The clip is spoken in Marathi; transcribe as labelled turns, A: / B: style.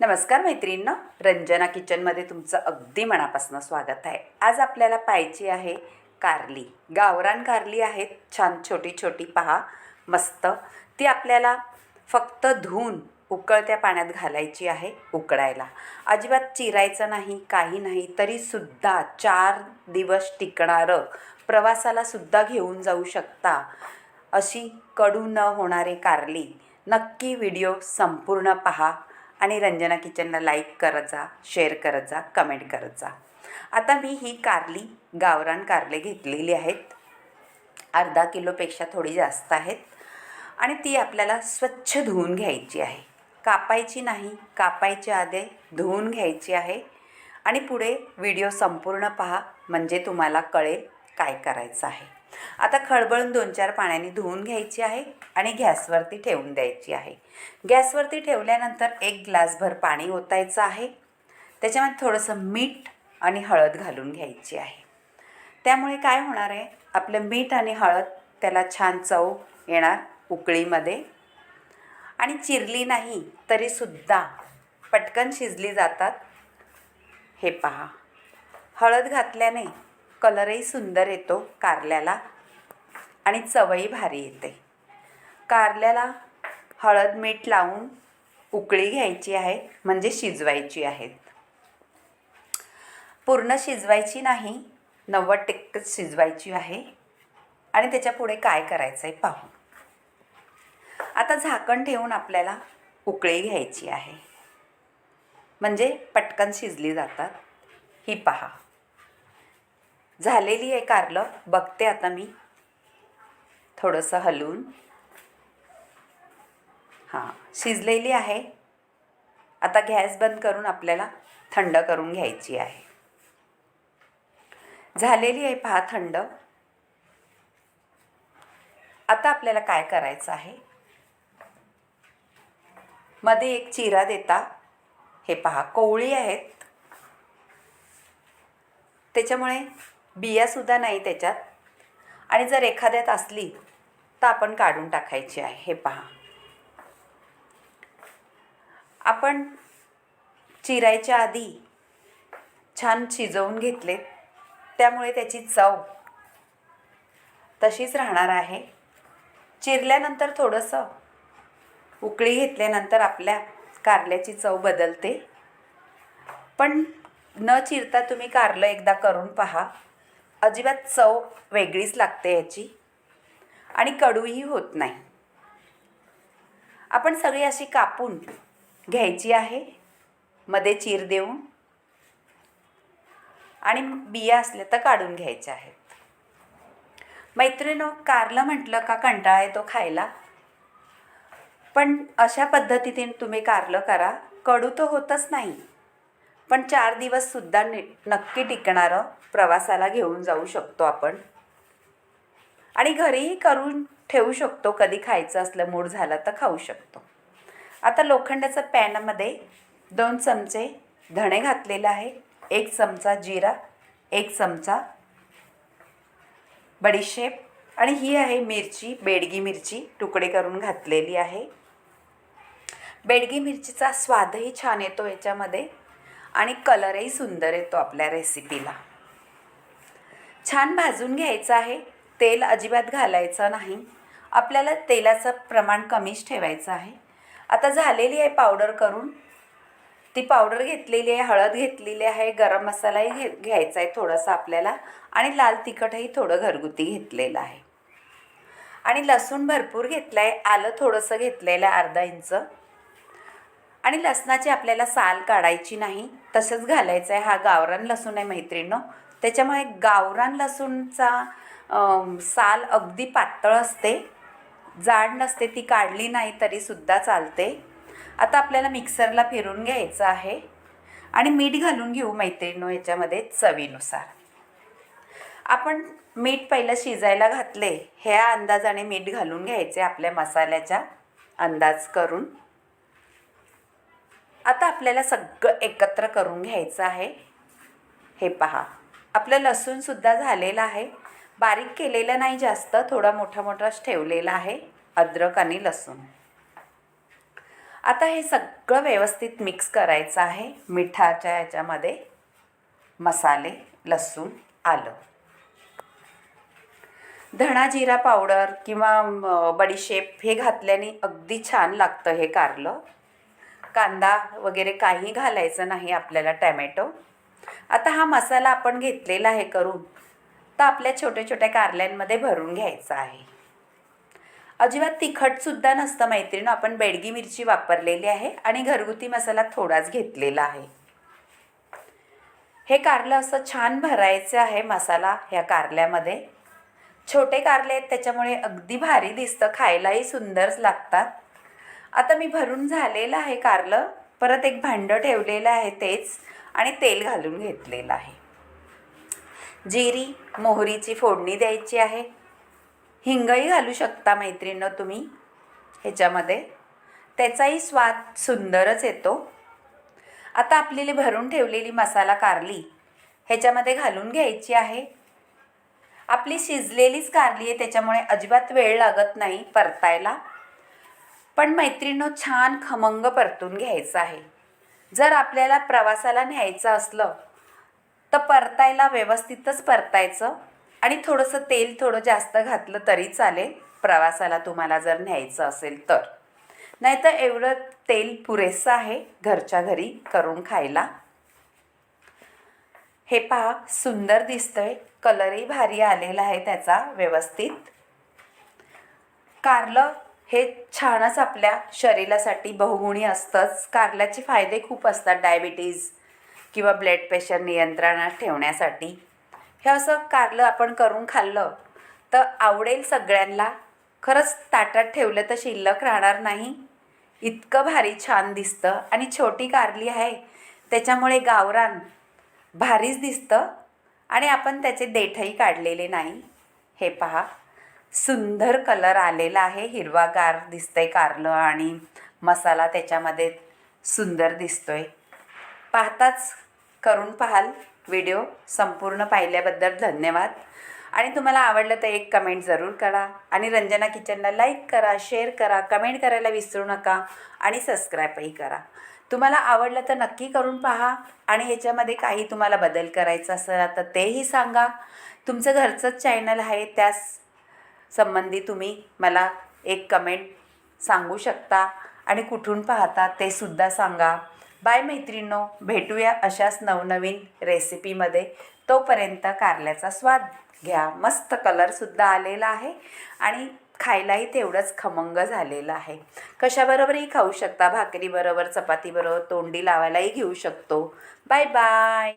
A: नमस्कार मैत्रिणींना रंजना किचनमध्ये तुमचं अगदी मनापासून स्वागत आहे. आज आपल्याला पाहिजे आहे कारली. गावरान कारली आहेत. छान छोटी छोटी पहा. मस्त. ती आपल्याला फक्त धुवून उकळत्या पाण्यात घालायची आहे उकळायला. अजिबात चिरायचं नाही काही नाही तरीसुद्धा चार दिवस टिकणारं प्रवासालासुद्धा घेऊन जाऊ शकता अशी कडू न होणारे कारली. नक्की व्हिडिओ संपूर्ण पहा. आणि रंजना किचनला लाईक करत जा शेअर करत जा कमेंट करत जा. आता मी ही कारली गावरान कारले घेतलेली आहेत. अर्धा किलोपेक्षा थोडी जास्त आहेत. आणि ती आपल्याला स्वच्छ धुवून घ्यायची आहे. कापायची नाही कापायच्या आधी धुवून घ्यायची आहे. आणि पुढे व्हिडिओ संपूर्ण पहा म्हणजे तुम्हाला कळेल काय करायचं आहे. आता खळबळून दोन चार पाण्याने धुवून घ्यायची आहे आणि गॅसवरती ठेवून द्यायची आहे. गॅसवरती ठेवल्यानंतर एक ग्लासभर पाणी ओतायचं आहे. त्याच्यामध्ये थोडंसं मीठ आणि हळद घालून घ्यायची आहे. त्यामुळे काय होणार आहे? आपलं मीठ आणि हळद त्याला छान चव येणार उकळीमध्ये. आणि चिरली नाही तरीसुद्धा पटकन शिजली जातात. हे पहा. हळद घातल्याने कलरही सुंदर येतो कारल्याला आणि चवही भारी येते. कारल्याला हळद मीठ लावून उकळी घ्यायची आहे म्हणजे शिजवायची आहेत पूर्ण शिजवायची नाही नव्वद टक्केच शिजवायची आहे. आणि त्याच्या पुढे काय करायचं आहे पाहू. आता झाकण ठेवून आपल्याला उकळी घ्यायची आहे. म्हणजे पटकन शिजली जातात. ही पहा. झालेली आहे कारलं. बघते आता मी. थोडंसं हलवून. हां शिजलेली आहे. आता गॅस बंद करून आपल्याला थंड करून घ्यायची आहे. झालेली आहे पहा थंड. आता आपल्याला काय करायचं आहे? मध्ये एक चिरा देता. हे पहा कोवळी आहेत. त्याच्यामुळे बियासुद्धा नाही त्याच्यात. आणि जर एखाद्यात असली तर आपण काढून टाकायची आहे. हे पहा. आपण चिरायच्या आधी छान शिजवून घेतले. त्यामुळे त्याची चव तशीच राहणार आहे. चिरल्यानंतर थोडंसं उकळी घेतल्यानंतर आपल्या कारल्याची चव बदलते. पण न चिरता तुम्ही कारलं एकदा करून पहा. अजिबात चव वेगळीच लागते याची. आणि कडूही होत नाही. आपण सगळी अशी कापून घ्यायची आहे. मध्ये चीर देऊन. आणि बिया असल्या तर काढून घ्यायच्या आहेत. मैत्रिणो कारलं म्हटलं का कंटाळा येतो खायला? पण अशा पद्धतीने तुम्ही कारलं करा. कडू तर होतच नाही. पण चार दिवससुद्धा नि नक्की टिकणारं प्रवासाला घेऊन जाऊ शकतो आपण. आणि घरीही करून ठेवू शकतो कधी खायचं असलं मूड झाला तर खाऊ शकतो. आता लोखंडाच्या पॅनमध्ये दोन चमचे धणे घातलेलं आहे एक चमचा जिरा एक चमचा बडीशेप आणि ही आहे मिरची बेडगी मिरची तुकडे करून घातलेली आहे. बेडगी मिरचीचा स्वादही छान येतो याच्यामध्ये. आणि कलरही सुंदर येतो आपल्या रेसिपीला छान भाजून घ्यायचं आहे. तेल अजिबात घालायचं नाही. आपल्याला तेलाचं प्रमाण कमीच ठेवायचं आहे. आता झालेली आहे पावडर करून. ती पावडर घेतलेली आहे हळद घेतलेली आहे गरम मसालाही घे घ्यायचा आहे थोडासा आपल्याला आणि लाल तिखटही थोडं घरगुती घेतलेलं आहे. आणि लसूण भरपूर घेतलं आहे आलं थोडंसं घेतलेलं आहे अर्धा इंच. आणि लसणाची आपल्याला साल काढायची नाही तसंच घालायचं आहे हा गावरान लसूण आहे मैत्रिणीनं. त्याच्यामुळे गावरान लसूणचा साल अगदी पातळ असते. जाड नसते ती काढली नाही तरीसुद्धा चालते. आता आपल्याला मिक्सरला फिरून घ्यायचं आहे. आणि मीठ घालून घेऊ मैत्रिणीनो ह्याच्यामध्ये चवीनुसार. आपण मीठ पहिलं शिजायला घातले ह्या अंदाजाने मीठ घालून घ्यायचे आपल्या मसाल्याच्या अंदाज करून. आता आपल्याला सगळं एकत्र करून घ्यायचं आहे. हे पहा. आपलं लसूणसुद्धा झालेलं आहे. बारीक केलेलं नाही जास्त थोडा मोठा मोठाच ठेवलेला आहे. अद्रक आणि लसूण. आता हे सगळं व्यवस्थित मिक्स करायचं आहे. मिठाच्या याच्यामध्ये मसाले लसूण आलं. धणा जिरा पावडर किंवा बडीशेप हे घातल्याने अगदी छान लागतं हे कारलं. कांदा वगैरे काही घालायचं नाही आपल्याला टॅमॅटो. आता हा मसाला आपण घेतलेला आहे करून तर आपल्या छोट्या छोट्या कारल्यांमध्ये भरून घ्यायचा आहे. अजिबात तिखटसुद्धा नसतं मैत्रीण आपण बेडगी मिरची वापरलेली आहे आणि घरगुती मसाला थोडाच घेतलेला आहे. हे कारलं असं छान भरायचं आहे मसाला ह्या कारल्यामध्ये. छोटे कारले आहेत त्याच्यामुळे अगदी भारी दिसतं खायलाही सुंदरच लागतात. आता मी भरून झालेलं आहे कारलं परत एक भांडं ठेवलेलं आहे तेच आणि तेल घालून घेतलेलं आहे. जिरी मोहरीची फोडणी द्यायची आहे. हिंगही घालू शकता मैत्रिणं तुम्ही ह्याच्यामध्ये. त्याचाही स्वाद सुंदरच येतो. आता आपलेली भरून ठेवलेली मसाला कारली ह्याच्यामध्ये घालून घ्यायची आहे. आपली शिजलेलीच कारली आहे त्याच्यामुळे अजिबात वेळ लागत नाही परतायला. पण मैत्रिणीनं छान खमंग परतून घ्यायचं आहे. जर आपल्याला प्रवासाला न्यायचं असलं तर परतायला व्यवस्थितच परतायचं आणि थोडंसं तेल थोडं जास्त घातलं तरी चालेल प्रवासाला तुम्हाला जर न्यायचं असेल तर. नाहीतर एवढं तेल पुरेसं आहे घरच्या घरी करून खायला. हे पहा सुंदर दिसतंय. कलरही भारी आलेला आहे त्याचा व्यवस्थित. कारलं हे छानच आपल्या शरीरासाठी बहुगुणी असतंच कारल्याचे फायदे खूप असतात डायबिटीज किंवा ब्लड प्रेशर नियंत्रणात ठेवण्यासाठी. हे असं कारलं आपण करून खाल्लं तर आवडेल सगळ्यांना. खरंच ताटात ठेवलं तर शिल्लक राहणार नाही. इतकं भारी छान दिसतं आणि छोटी कारली आहे. त्याच्यामुळे गावरान भारीच दिसतं आणि आपण त्याचे देठही काढलेले नाही. हे पहा. सुंदर कलर आलेला आहे. हिरवागार दिसतंय कारलं आणि मसाला त्याच्यामध्ये सुंदर दिसतोय. पाहताच करून पाहाल व्हिडिओ संपूर्ण पाहिल्याबद्दल धन्यवाद. आणि तुम्हाला आवडलं तर एक कमेंट जरूर करा आणि रंजना किचनला लाईक करा शेअर करा कमेंट करायला विसरू नका आणि सबस्क्राईबही करा. तुम्हाला आवडलं तर नक्की करून पहा आणि ह्याच्यामध्ये काही तुम्हाला बदल करायचा असेल तर तेही सांगा. तुमचं घरचंच चॅनल आहे त्यास संबंधी तुम्ही मला एक कमेंट सांगू शकता. आणि कुठून पाहता ते सुद्धा सांगा. बाय मैत्रिणो भेटूया अशाच नवनवीन रेसिपीमध्ये तोपर्यंत कारल्याचा स्वाद घ्या. मस्त कलरसुद्धा आलेला आहे. आणि खायलाही तेवढंच खमंग झालेलं आहे. कशाबरोबरही खाऊ शकता. भाकरीबरोबर चपातीबरोबर तोंडी लावायलाही घेऊ शकतो. Bye bye